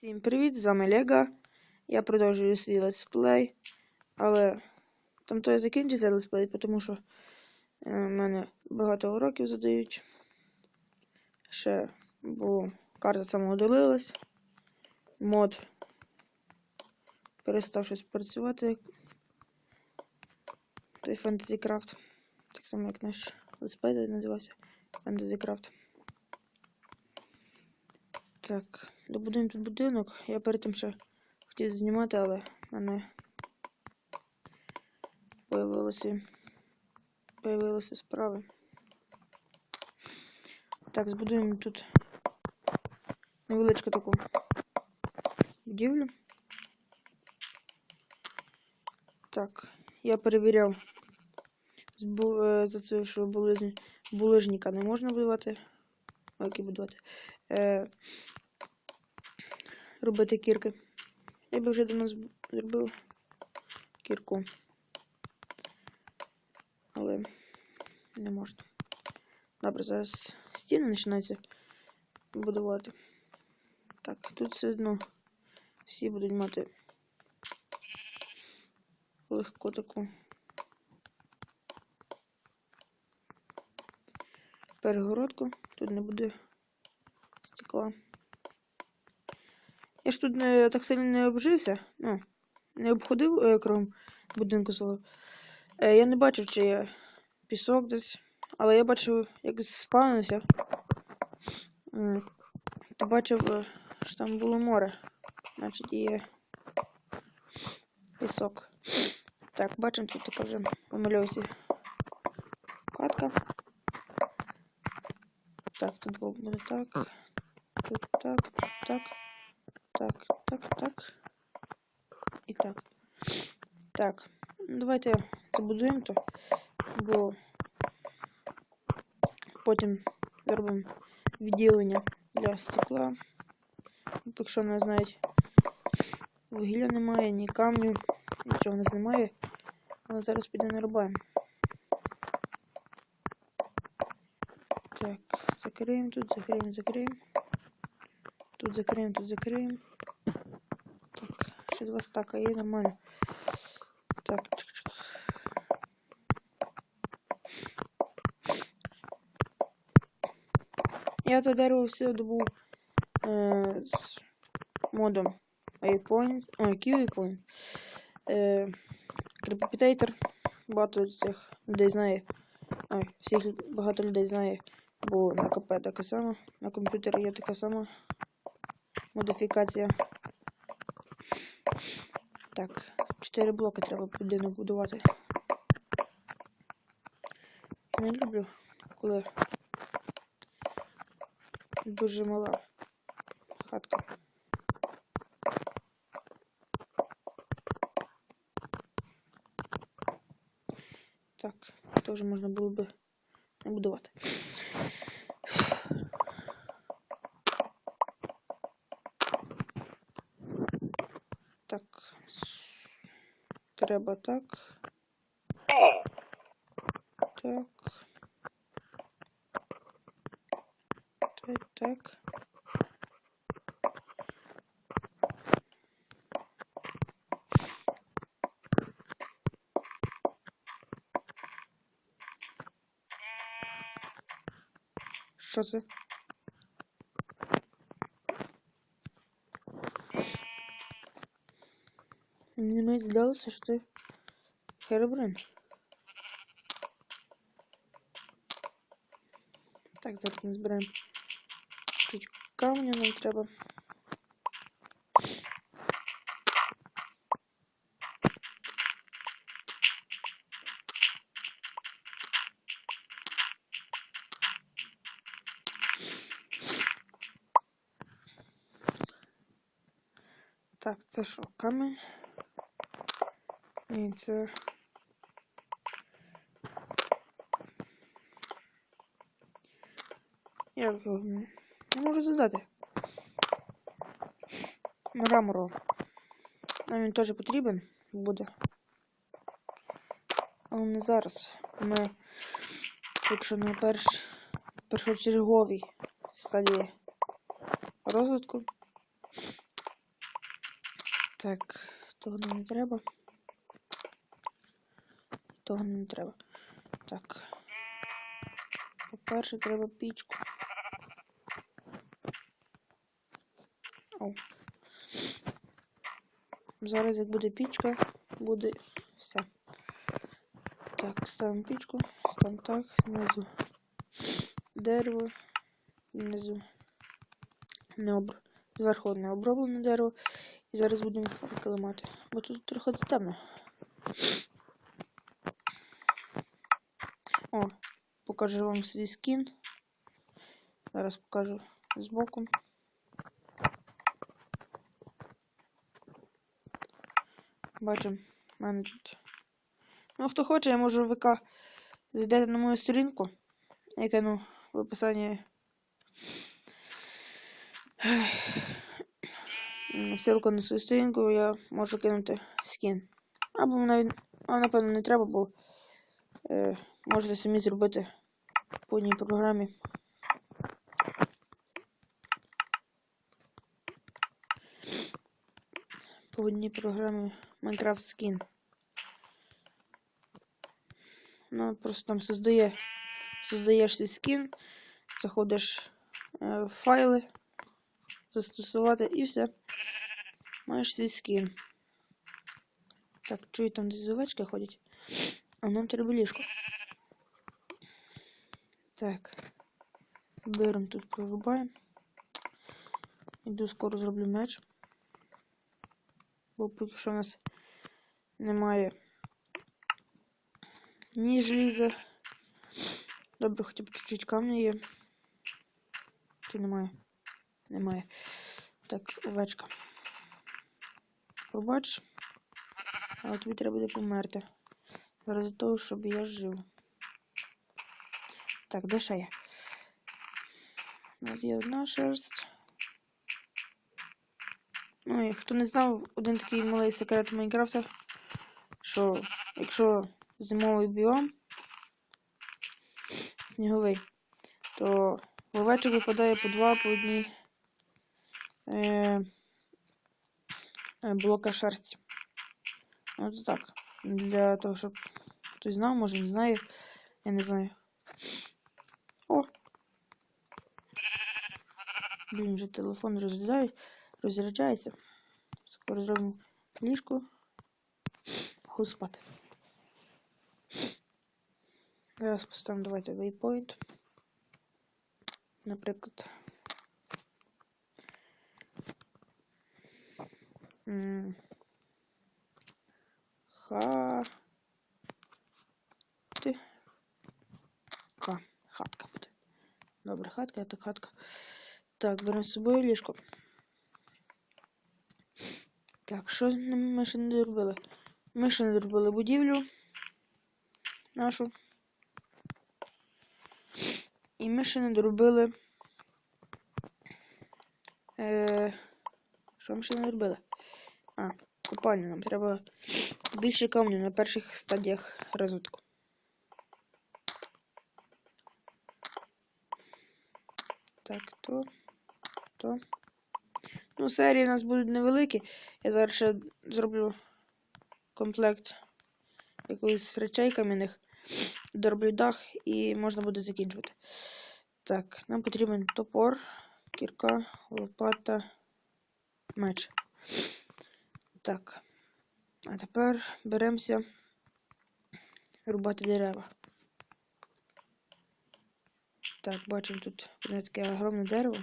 Всім привіт, з вами Лего. Я продовжую свій летсплей, але там то і закінчиться летсплей, тому що е, мене багато уроків задають. Ще, бо карта самоудалилась. Мод перестав щось працювати. Той Fantasy Craft. Так само, як наш летсплей називався Fantasy Craft. Так, добудуємо тут будинок. Я перед тим ще хотів знімати, але в мене появилися, появилися справи. Так, збудуємо тут невеличку таку будівлю. Так, я перевіряв е, за це, що булижника не можна будувати. Які будувати. Е, робити кірки. Я би вже давно зб- зробив кірку. Але не можна. Добре, зараз стіни починаються будувати. Так, тут все одно всі будуть мати легко таку перегородку. Тут не буде стекла. Я ж тут не, так сильно не обжився, ну, не обходив е, кругом будинку свого. Е, я не бачив, чи є пісок десь, але я бачив, як спавнився. М, То бачив, е, що там було море. Значить, є пісок. Так, бачимо, тут така вже катка. Так, тут буде так. Тут так, тут так. Так, так, так. І так. Так. Давайте забудуємо то, бо потім зробимо відділення для стекла. Якщо не знають, вугілля немає, ні камню, нічого нас немає. Але зараз піде нарубаємо. Так, закриємо тут, закриємо, закриємо. Тут закриємо, тут закриємо. Так, ще два стака є нормально. Так, чик-чик. Я це дерево все добув е, з модом iPoints, ой, QIPoint. Е, Крипопітейтер. Багато цих людей знає. Ой, всіх багато людей знає, бо на КП така сама, на комп'ютері є така сама модифікація. Так, 4 блоки треба будинок будувати. Не люблю, коли дуже мала хатка. Так, теж можна було би будувати. Так. Треба так. Так. Так, так. Що це? Мені навіть здалося, що це Херобрин. Так, зараз ми збираємо чуть камня нам треба. Так, це що, камінь? Як його? Не можу задати. Мрамору. Нам він теж потрібен буде. Але не зараз. Ми, якщо на перш, першочерговій стадії розвитку, Так, того нам не треба. Того не треба. Так. По-перше, треба пічку. О. Зараз, як буде пічка, буде все. Так, ставимо пічку, там так, знизу дерево, внизу не об... зверху не оброблене дерево. І зараз будемо факели. Бо тут трохи затемно. О, покажу вам свій скін. Зараз покажу збоку. Бачимо, в мене тут. Ну, хто хоче, я можу в ВК зайдете на мою сторінку. Я кину в описанні ссылку на свою сторінку, я можу кинути скін. Або навіть, а напевно не треба, бо е, можете самі зробити по одній програмі. По одній програмі Minecraft Skin. Ну, просто там создає, создаєш свій скін, заходиш е, в файли, застосувати і все. Маєш свій скін. Так, чую, там десь овечки ходять. А нам треба ліжко. Так. Беремо тут прорубаємо. Іду скоро зроблю меч. Бо поки що в нас немає ні желіза. Добре, хоча б чуть-чуть камня є. Чи немає? Немає. Так, овечка. Пробач. Але тобі треба буде померти. Заради того, щоб я жив. Так, де ще є? У нас є одна шерсть. Ну і хто не знав, один такий малий секрет Майнкрафта, що якщо зимовий біом сніговий, то в овечок випадає по два, по одній е, е, блока шерсті. От так. Для того, щоб хтось знав, може не знає. Я не знаю. О! Блін, вже телефон розглядає, розряджається. Скоро зробимо ліжко. Ху спати. Зараз поставимо давайте waypoint. Наприклад. Ха. Ти. Ха. Хатка буде. Добре, хатка, так хатка. Так, беремо з собою ліжко. Так, що ми ще не доробили? Ми ще не доробили будівлю нашу. І ми ще не доробили. Е, що ми ще не доробили? А, купальню. Нам треба більше камню на перших стадіях розвитку. Так, то, то. Ну, серії у нас будуть невеликі. Я зараз ще зроблю комплект якоїсь речей кам'яних, дороблю дах і можна буде закінчувати. Так, нам потрібен топор, кірка, лопата, меч. Так. А тепер беремося рубати дерева. Так, бачимо тут таке огромне дерево.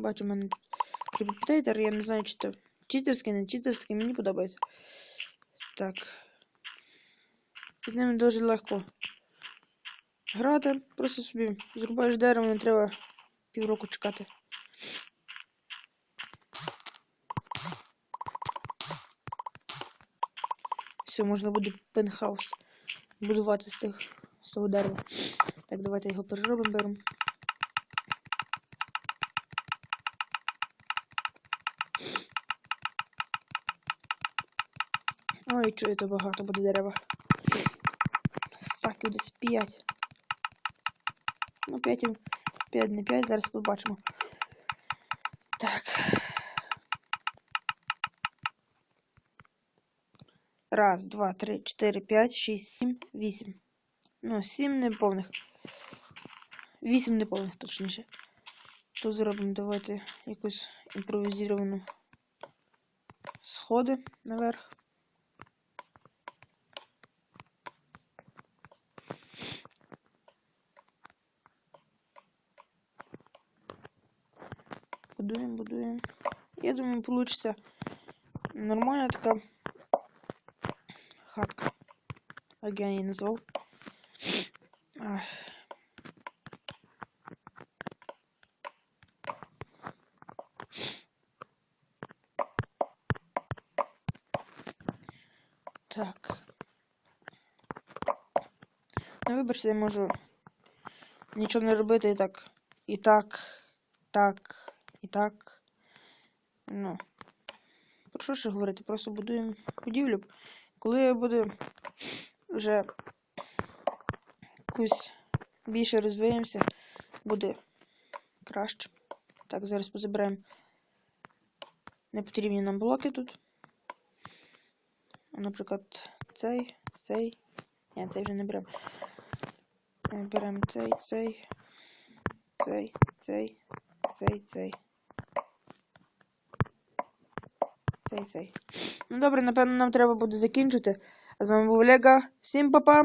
Бачу, в мене тут я не знаю, чи це читерський, не читерський, мені подобається. Так. З ними дуже легко грати. Просто собі зрубаєш дерево, не треба півроку чекати. Все, можна буде пентхаус будувати з тих з того дерева. Так, давайте його переробимо, беремо. Ой, чую, то багато буде дерева. Стаків десь 5. Ну, 5, 5, не 5, зараз побачимо. Так. Раз, два, три, чотири, п'ять, шість, сім, вісім. Ну, сім неповних. Вісім неповних, точніше. Тут зробимо давайте якусь імпровізовану сходи наверх. думаю, получится нормальная такая хатка. Как я її назвав. Ах. Так. Ну, вибачте, я можу нічого не робити і так. І так, так, і так. Ну. Про що ще говорити? Просто будуємо будівлю. Коли буде вже якусь більше розвиємося, буде краще. Так, зараз позабираємо непотрібні нам блоки тут. Наприклад, цей, цей. Ні, цей вже не беремо. Беремо цей, цей, цей, цей, цей, цей. Цей, цей. Ну добре, напевно, нам треба буде закінчити. З вами був Олега. Всім па-па!